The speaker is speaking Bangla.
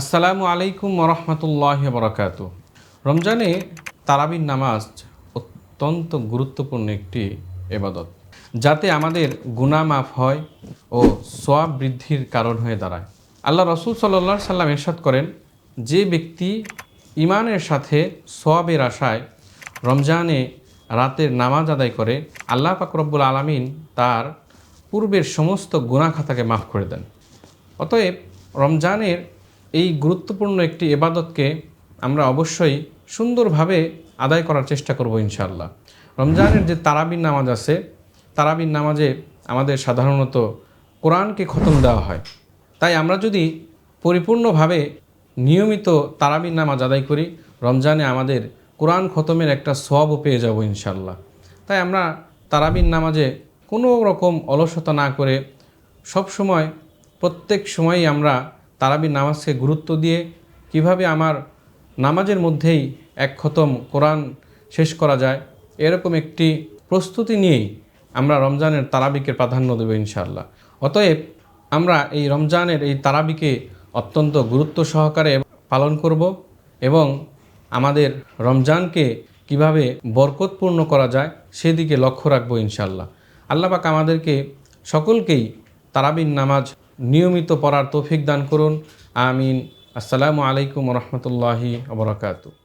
আসসালামু আলাইকুম রহমতুল্লাহ বরকাত রমজানে তারাবির নামাজ অত্যন্ত গুরুত্বপূর্ণ একটি এবাদত, যাতে আমাদের গুনাহ মাফ হয় ও সোয়াব বৃদ্ধির কারণ হয়ে দাঁড়ায়। আল্লাহ রসুল সাল্লাহ সাল্লাম এরশাদ করেন, যে ব্যক্তি ইমানের সাথে সোয়াবের আশায় রমজানে রাতের নামাজ আদায় করে, আল্লাহ পাক রব্বুল আলমিন তার পূর্বের সমস্ত গুনাহ খাতাকে মাফ করে দেন। অতএব রমজানের এই গুরুত্বপূর্ণ একটি এবাদতকে আমরা অবশ্যই সুন্দরভাবে আদায় করার চেষ্টা করব ইনশাল্লাহ রমজানের যে তারাবির নামাজ আছে, তারাবির নামাজে আমাদের সাধারণত কোরআনকে খতম দেওয়া হয়। তাই আমরা যদি পরিপূর্ণভাবে নিয়মিত তারাবির নামাজ আদায় করি, রমজানে আমাদের কোরআন খতমের একটা সবও পেয়ে যাব ইনশাল্লাহ তাই আমরা তারাবির নামাজে কোনো রকম অলসতা না করে সব সময় প্রত্যেক সময়ই আমরা তারাবির নামাজকে গুরুত্ব দিয়ে কীভাবে আমার নামাজের মধ্যেই এক খতম কোরআন শেষ করা যায়, এরকম একটি প্রস্তুতি নিয়েই আমরা রমজানের তারাবিকে প্রাধান্য দেব ইনশাআল্লাহ। অতএব আমরা এই রমজানের এই তারাবিকে অত্যন্ত গুরুত্ব সহকারে পালন করব এবং আমাদের রমজানকে কীভাবে বরকতপূর্ণ করা যায় সেদিকে লক্ষ্য রাখব ইনশাআল্লাহ। আল্লাহ পাক আমাদেরকে সকলকেই তারাবির নামাজ নিয়মিত পড়ার তৌফিক দান করুন। আমিন। আসসালামু আলাইকুম রহমতুল্লাহি আবরাকাতু